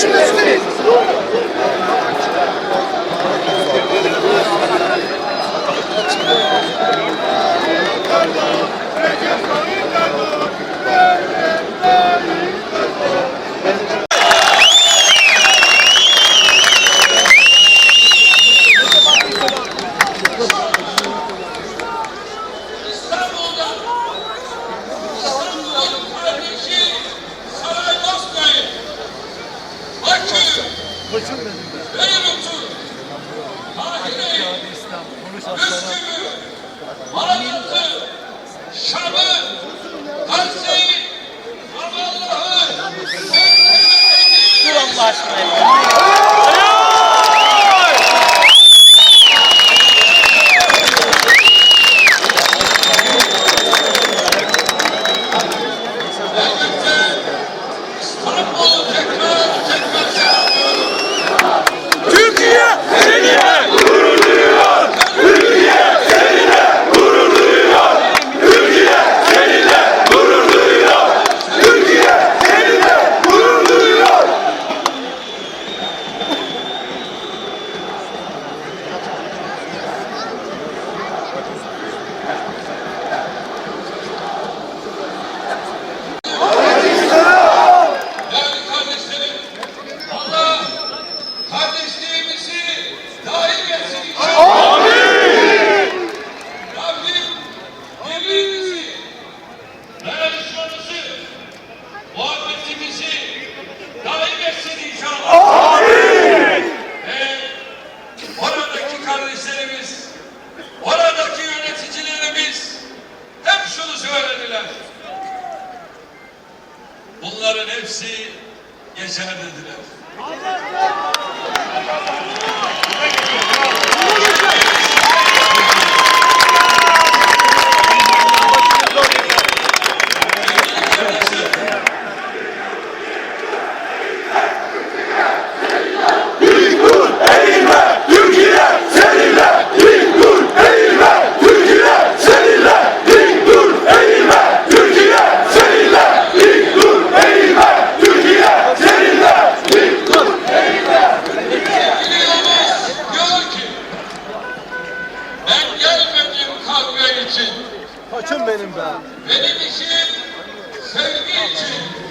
Christmas. Açılmadı. hepsi geçer dediler. için. Koçum benim be. Benim için, sevgi için.